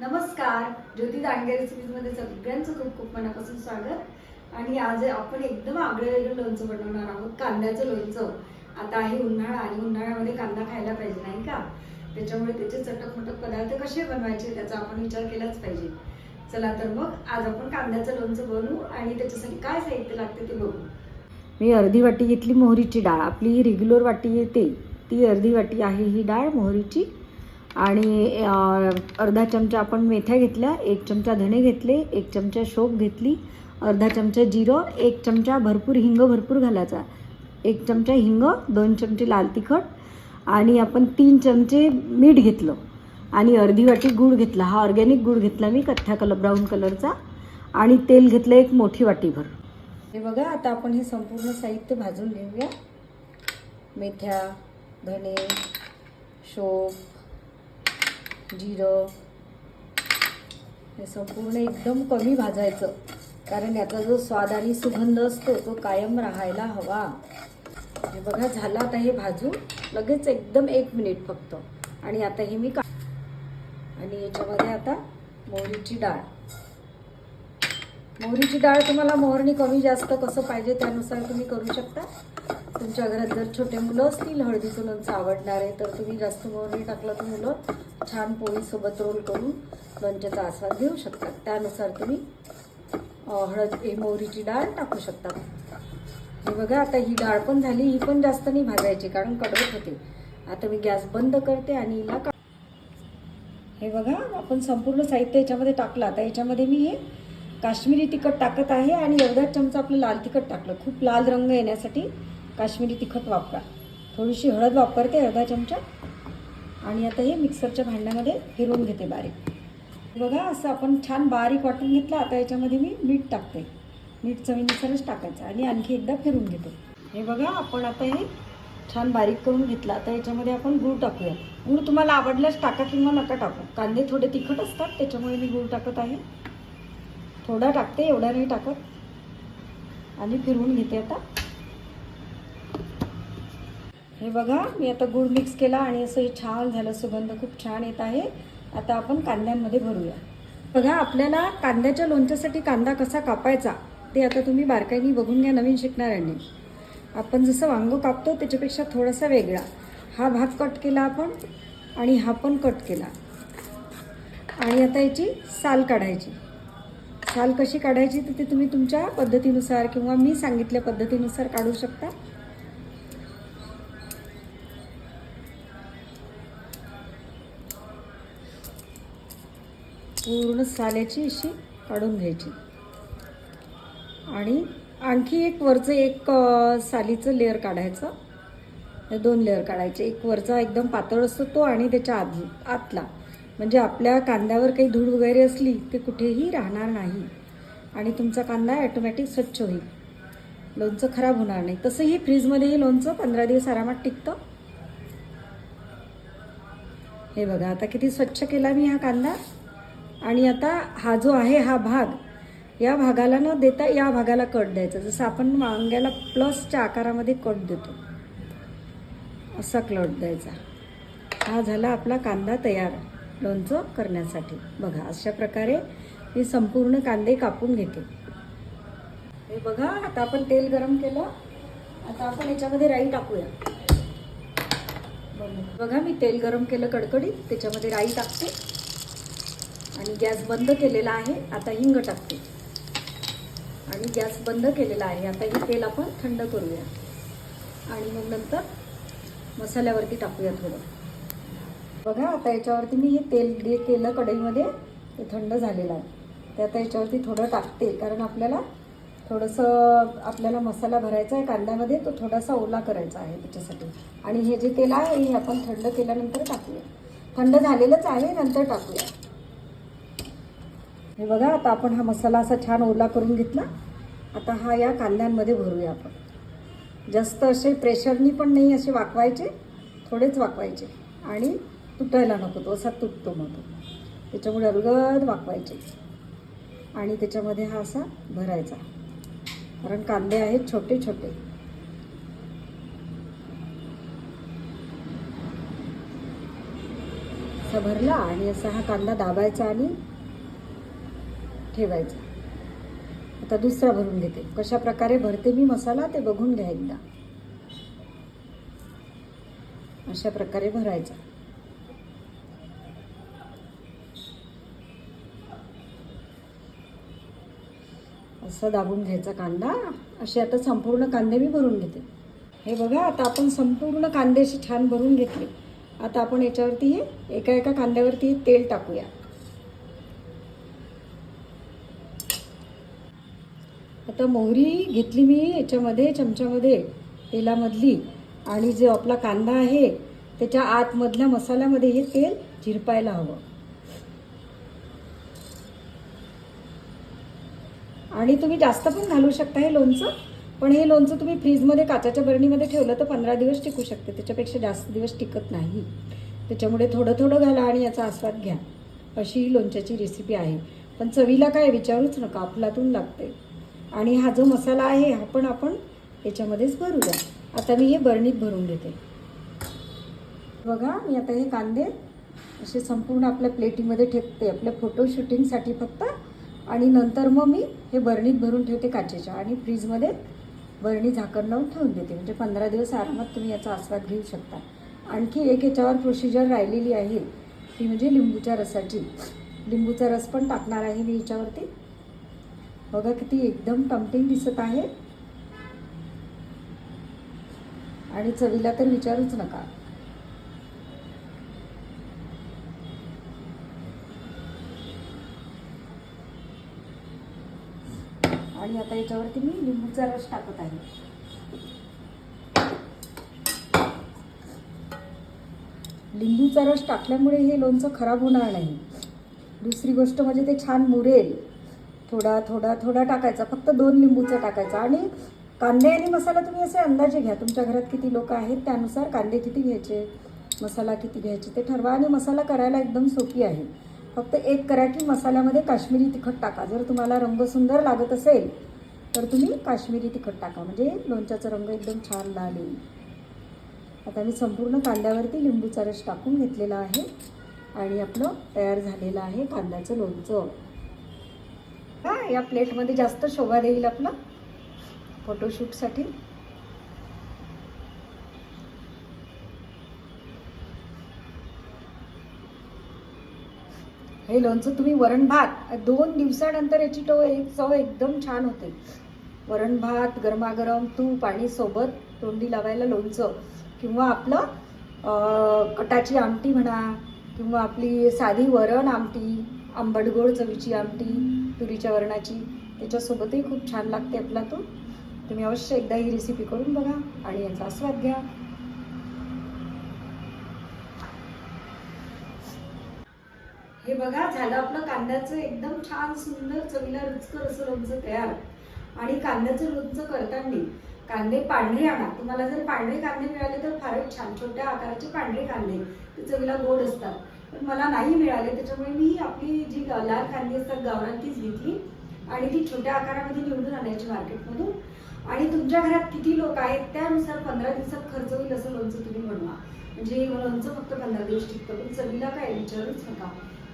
नमस्कार ज्योती दांडगे रेसिपीजमध्ये सगळ्यांचं खूप खूप मनापासून स्वागत. आणि आज आपण एकदम आगळं वेगळं लोणचं बनवणार आहोत कांद्याचं लोणचं. आता आहे उन्हाळा आणि उन्हाळ्यामध्ये कांदा खायला पाहिजे नाही का? त्याच्यामुळे त्याचे चटक मटक पदार्थ कसे बनवायचे त्याचा आपण विचार केलाच पाहिजे. चला तर मग आज आपण कांद्याचं लोणचं बनवू आणि त्याच्यासाठी काय साहित्य लागते ते बघू. मी अर्धी वाटी घेतली मोहरीची डाळ. आपली ही रेग्युलर वाटी येते. ती अर्धी वाटी आहे ही डाळ मोहरीची आणि अर्धा चमचा आपण मेथ्या घेतल्या एक चमचा धणे घेतले एक चमचा शोप घेतली अर्धा चमचा जिरं एक चमचा भरपूर हिंग भरपूर घालायचा. एक चमचा हिंग दोन चमचे लाल तिखट आणि आपण तीन चमचे मीठ घेतलं आणि अर्धी वाटी गूळ घेतला. हा ऑर्गॅनिक गूळ घेतला मी कथ्या कलर ब्राऊन कलरचा आणि तेल घेतलं एक मोठी वाटीभर. हे बघा आता आपण हे संपूर्ण साहित्य भाजून घेऊया. मेथ्या धणे शोप जिरं. हे संपूर्ण एकदम कमी भाजायचं. कारण याचा जो स्वाद आणि सुगंध असतो तो कायम राहायला हवा. हे बघा झालं आता हे भाजून. लगेच एकदम एक मिनिट फक्त. आणि आता हे मी का आणि याच्यामध्ये आता मोहरीची डाळ. मोहरीची डाळ तुम्हाला मोहरणी कमी जास्त कसं पाहिजे त्यानुसार तुम्ही करू शकता. तुमच्या घरात जर छोटे मुलं असतील हळदीचं लोणचं आवडणारे तर तुम्ही जास्त मोहरी टाकलं तर मुलं छान पोळीसोबत रोल करून लोणच्याचा आस्वाद घेऊ शकतात. त्यानुसार तुम्ही हळद हे मोहरीची डाळ टाकू शकता. हे बघा आता ही डाळ पण झाली ही पण जास्त नाही भाजायची कारण कडवत होते. आता मी गॅस बंद करते आणि हिला का हे बघा आपण संपूर्ण साहित्य याच्यामध्ये टाकलं. आता याच्यामध्ये मी हे काश्मीरी तिखट टाकत आहे आणि अर्धा चमचा आपलं लाल तिखट टाकलं. खूप लाल रंग येण्यासाठी काश्मीरी तिखट वापरा. थोडीशी हळद वापरते अर्धा चमचा. आणि आता हे मिक्सरच्या भांड्यामध्ये फिरवून घेते बारीक. बघा असं आपण छान बारीक वाटून घेतलं आता याच्यामध्ये मी मीठ टाकते. मीठ चवीनुसारच टाकायचं आणि आणखी एकदा फिरून घेते. हे बघा आपण आता हे छान बारीक करून घेतलं. आता याच्यामध्ये आपण गूळ टाकूया. गूळ तुम्हाला आवडल्यास टाका किंवा नका टाकू. कांदे थोडे तिखट असतात त्याच्यामुळे मी गूळ टाकत आहे. थोडा टाकते एवढा नाही टाकत. आणि फिरवून घेते आता. हे बघा मी आता गूळ मिक्स केला आणि असं हे छान झालं सुगंध खूप छान येत आहे. आता आपण कांद्यांमध्ये भरूया. बघा आपल्याला कांद्याच्या लोणच्यासाठी कांदा कसा कापायचा ते आता तुम्ही बारकाईनी बघून घ्या नवीन शिकणाऱ्यांनी. आपण जसं वांगो कापतो त्याच्यापेक्षा थोडासा वेगळा. हा भाग कट केला आपण आणि हा पण कट केला. आणि आता याची साल काढायची. साल कशी काढायची तर ते तुम्ही तुमच्या पद्धतीनुसार किंवा मी सांगितल्या पद्धतीनुसार काढू शकता. पूर्ण साल्याची अशी काढून घ्यायची. आणि आणखी एक वरचं एक सालीचं लेअर काढायचं. हे दोन लेअर काढायचे. एक वरचा एकदम पातळ असतो तो आणि त्याच्या आधी आतला. म्हणजे आपल्या कांद्यावर काही धूळ वगैरे असली ते कुठेही राहणार नाही. आणि तुमचा कांदा ॲटोमॅटिक स्वच्छ होईल. लोणचं खराब होणार नाही. तसंही फ्रीजमध्येही लोणचं पंधरा दिवस आरामात टिकतं. हे बघा आता किती स्वच्छ केला मी हा कांदा. आणि आता हा जो आहे हा भाग या भागाला न देता या भागाला कट द्यायचा. जसं आपण वांग्याला प्लसच्या आकारामध्ये कट देतो. असा कट द्यायचा. हा झाला आपला कांदा तयार. लोणचं करण्यासाठी. बघा अशा प्रकारे मी संपूर्ण कांदे कापून घेते. हे बघा आता आपण तेल गरम केलं. आता आपण याच्यामध्ये राई टाकूया. बघा मी तेल गरम केलं कडकडीत. त्याच्यामध्ये राई टाकते. आणि गॅस बंद केलेला आहे आता हिंग टाकते. आणि गॅस बंद केलेला आहे आता हे तेल आपण थंड करूया. आणि मग नंतर मसाल्यावरती टाकूया थोडं. बघा आता याच्यावरती मी हे तेल जे केलं कढईमध्ये ते थंड झालेलं आहे. ते आता याच्यावरती थोडं टाकते कारण आपल्याला थोडंसं आपल्याला मसाला भरायचा आहे कांद्यामध्ये तो थोडासा ओला करायचा आहे त्याच्यासाठी. आणि हे जे तेल आहे हे आपण थंड केल्यानंतर टाकूया. थंड झालेलंच आहे नंतर टाकूया. हे बघा आता आपण हा मसाला असा छान ओला करून घेतला. आता हा या कांद्यांमध्ये भरूया आपण. जास्त असे प्रेशरनी पण नाही असे वाकवायचे थोडेच वाकवायचे. आणि तुटायला नको तो असा तुटतो मग तो. त्याच्यामुळे अलगद वाकवायचे. आणि त्याच्यामध्ये हा असा भरायचा. कारण कांदे आहेत छोटे छोटे. असा भरला आणि असा हा कांदा दाबायचा आणि ठेवायचा. आता दुसरा भरून घेते. कशा प्रकारे भरते मी मसाला ते बघून घ्या एकदा. अशा प्रकारे भरायचा. असं दाबून घ्यायचा कांदा. असे आता संपूर्ण कांदे मी भरून घेते. हे बघा आता आपण संपूर्ण कांदे असे छान भरून घेतले. आता आपण याच्यावरती हे एका एका कांद्यावरती तेल टाकूया. आता मोहरी घेतली मी याच्यामध्ये चमच्यामध्ये तेलामधली. आणि जो आपला कांदा आहे त्याच्या आतमधल्या मसाल्यामध्ये हे तेल झिरपायला हवं. आणि तुम्ही जास्त पण घालू शकता हे लोणचं पण हे लोणचं तुम्ही फ्रीजमध्ये काचाच्या बरणीमध्ये ठेवलं तर पंधरा दिवस टिकू शकते. त्याच्यापेक्षा जास्त दिवस टिकत नाही. त्याच्यामुळे थोडं थोडं घाला आणि याचा आस्वाद घ्या. अशी ही लोणच्याची रेसिपी आहे. पण चवीला काय विचारूच नका आपलातून लागते आणि हा जो मसाला आहे हा पण आपण याच्यामध्येच भरूया आता मी हे बरणीत भरून घेते. बघा मी आता हे कांदे असे संपूर्ण आपल्या प्लेटीमध्ये ठेवते आपल्या फोटो शूटिंगसाठी फक्त. आणि नंतर मग मी हे बरणीत भरून ठेवते काचेच्या आणि फ्रीजमध्ये बरणी झाकण लावून ठेवून देते. म्हणजे पंधरा दिवस आरामात तुम्ही याचा आस्वाद घेऊ शकता. आणखी एक याच्यावर प्रोसिजर राहिलेली आहे. ती म्हणजे लिंबूच्या रसाची. लिंबूचा रस पण टाकणार आहे मी याच्यावरती. बघा किती एकदम टमटिंग दिसत आहे. आणि चवीला तर विचारूच नका. आणि आता याच्यावरती मी लिंबूचा रस टाकत आहे. लिंबूचा रस टाकल्यामुळे हे लोणचं खराब होणार नाही. दुसरी गोष्ट म्हणजे ते छान मुरेल. थोडा थोडा थोडा टाकायचा. फक्त दोन लिंबूचा टाकायचा. आणि कांदे आणि मसाला तुम्ही असे अंदाजे घ्या. तुमच्या घरात किती लोक आहेत त्यानुसार कांदे किती घ्यायचे मसाला किती घ्यायचे ते ठरवा. आणि मसाला करायला एकदम सोपी आहे. फक्त एक करा की मसाल्यामध्ये काश्मीरी तिखट टाका. जर तुम्हाला रंग सुंदर लागत असेल तर तुम्ही काश्मीरी तिखट टाका. म्हणजे लोणच्याचा रंग एकदम छान लाल येईल. आता मी संपूर्ण कांद्यावरती लिंबूचा रस टाकून घेतलेला आहे. आणि आपलं तयार झालेलं आहे कांद्याचं लोणचं. हा या प्लेटमध्ये जास्त शोभा देईल आपला? फोटोशूटसाठी? हे लोणचं तुम्ही वरण भात दोन दिवसानंतर याची टो एक चव एकदम छान होते. वरण भात गरमागरम तूप आणि सोबत तोंडी लावायला लोणचं. किंवा आपलं कटाची आमटी म्हणा किंवा आपली साधी वरण आमटी आंबट गोड चवीची आमटी तुरीच्या वरणाची. त्याच्यासोबतही खूप छान लागते आपला तो तुम्ही अवश्य एकदा ही रेसिपी करून बघा आणि याचा आस्वाद घ्या. हे बघा झालं आपलं कांद्याचं एकदम छान सुंदर चवीला रुचकर असं लोणचं तयार. आणि कांद्याचं लोणचं करताना कांदे पांढरे आणा. तुम्हाला जर पांढरे कांदे मिळाले तर फारच छान. छोट्या आकाराचे पांढरे कांदे ते चवीला गोड असतात. पण मला नाही मिळाले. त्याच्यामुळे मी आपली जी लाल कांदी असतात गावरान तीच घेतली. आणि ती छोट्या आकारामध्ये निवडून आणायची मार्केटमधून. आणि तुमच्या घरात किती लोक आहेत त्यानुसार पंधरा दिवसात खर्च होईल असं लोणचं तुम्ही बनवा म्हणजे लोणचं फक्त पंधरा दिवस टिकतं पण चवीला काय विचारूच नका.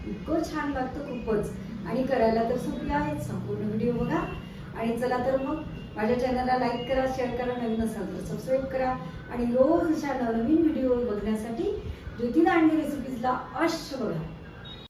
इतकं छान लागतं खूपच. आणि करायला तर सोपी आहेत संपूर्ण व्हिडिओ बघा. आणि चला तर मग माझ्या चॅनलला लाईक करा शेअर करा नवीन असाल तर सबस्क्राईब करा. आणि रोज अशा नवीन व्हिडिओ बघण्यासाठी ज्योती दांडे रेसिपीजला अवश्य बघा